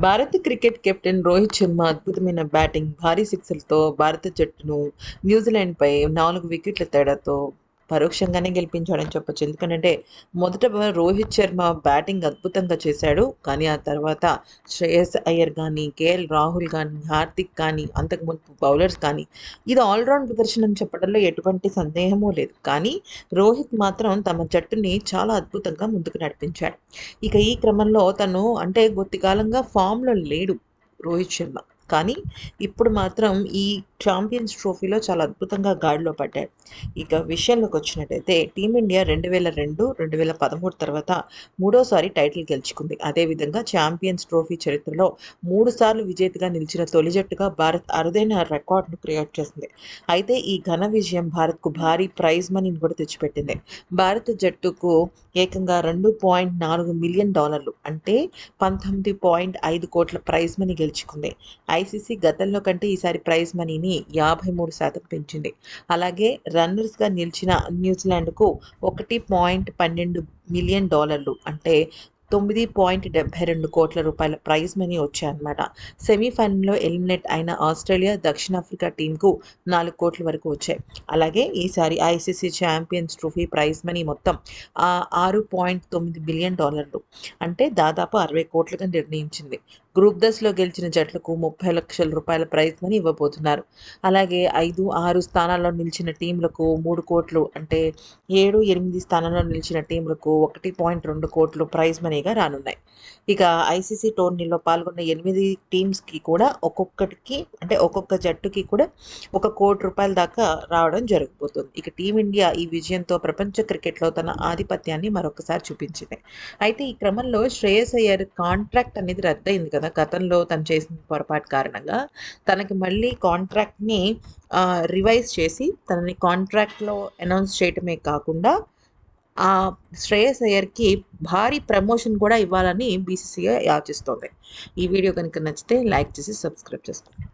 భారత cricket captain Rohit Sharma అద్భుతమైన batting భారీ సిక్సర్లతో భారత జట్టును న్యూజిలాండ్పై నాలుగు వికెట్ల తేడాతో పరోక్షంగానే గెలిపించాడని చెప్పొచ్చు. ఎందుకంటే మొదట రోహిత్ శర్మ బ్యాటింగ్ అద్భుతంగా చేశాడు. కానీ ఆ తర్వాత శ్రేయస్ అయ్యర్ కానీ కేఎల్ రాహుల్ కానీ హార్దిక్ కానీ అంతకుముందు బౌలర్స్ కానీ ఇది ఆల్రౌండ్ ప్రదర్శన అని చెప్పడంలో ఎటువంటి సందేహమూ లేదు. కానీ రోహిత్ మాత్రం తమ జట్టుని చాలా అద్భుతంగా ముందుకు నడిపించాడు. ఇక ఈ క్రమంలో తను అంటే కొద్ది కాలంగా ఫామ్లో లేడు రోహిత్ శర్మ. కానీ ఇప్పుడు మాత్రం ఈ ఛాంపియన్స్ ట్రోఫీలో చాలా అద్భుతంగా గాడిలో పడ్డాడు ఇక విషయంలోకి వచ్చినట్టయితే టీమిండియా రెండు వేల రెండు రెండు వేల పదమూడు తర్వాత మూడోసారి టైటిల్ గెలుచుకుంది. అదేవిధంగా ఛాంపియన్స్ ట్రోఫీ చరిత్రలో మూడు సార్లు విజేతగా నిలిచిన తొలి జట్టుగా భారత్ అరుదైన రికార్డును క్రియేట్ చేసింది. అయితే ఈ ఘన విజయం భారత్కు భారీ ప్రైజ్ మనీని కూడా తెచ్చిపెట్టింది. భారత జట్టుకు ఏకంగా రెండు పాయింట్ నాలుగు మిలియన్ డాలర్లు అంటే పంతొమ్మిది పాయింట్ ఐదు కోట్ల ప్రైజ్ మనీ గెలుచుకుంది. ఐసీసీ గతంలో కంటే ఈసారి ప్రైజ్ మనీని యాభై మూడు శాతం పెంచింది. అలాగే రన్నర్స్గా నిలిచిన న్యూజిలాండ్కు ఒకటి పాయింట్ పన్నెండు మిలియన్ డాలర్లు అంటే తొమ్మిది పాయింట్ డెబ్బై రెండు కోట్ల రూపాయల ప్రైజ్ మనీ వచ్చాయన్నమాట. సెమీఫైనల్లో ఎలిమినేట్ అయిన ఆస్ట్రేలియా దక్షిణాఫ్రికా టీంకు నాలుగు కోట్ల వరకు వచ్చాయి. అలాగే ఈసారి ICC champions trophy prize money మొత్తం ఆరు పాయింట్ తొమ్మిది బిలియన్ డాలర్లు అంటే దాదాపు అరవై కోట్లుగా నిర్ణయించింది. గ్రూప్ దశలో గెలిచిన జట్లకు ముప్పై లక్షల రూపాయల ప్రైజ్ మనీ ఇవ్వబోతున్నారు. అలాగే ఐదు ఆరు స్థానాల్లో నిలిచిన టీంలకు మూడు కోట్లు అంటే ఏడు ఎనిమిది స్థానంలో నిలిచిన టీంలకు ఒకటి పాయింట్ రెండు కోట్లు ప్రైజ్ మనీగా రానున్నాయి. ఇక ఐసీసీ టోర్నీలో పాల్గొన్న ఎనిమిది టీమ్స్కి కూడా ఒక్కొక్కటికి అంటే ఒక్కొక్క జట్టుకి కూడా ఒక కోటి రూపాయల దాకా రావడం జరగబోతుంది. ఇక టీమిండియా ఈ విజయంతో ప్రపంచ క్రికెట్లో తన ఆధిపత్యాన్ని మరొకసారి చూపించింది. అయితే ఈ క్రమంలో శ్రేయస్ అయ్యర్ కాంట్రాక్ట్ అనేది రద్దయింది కదా గతంలో తను చేసిన పొరపాటు కారణంగా తనకి మళ్ళీ కాంట్రాక్ట్ని రివైజ్ చేసి తనని కాంట్రాక్ట్లో అనౌన్స్ చేయటమే కాకుండా ఆ శ్రేయస్ అయ్యర్కి భారీ ప్రమోషన్ కూడా ఇవ్వాలని బీసీసీఐ యాచిస్తోంది ఈ వీడియో కనుక నచ్చితే లైక్ చేసి సబ్స్క్రైబ్ చేసుకోండి.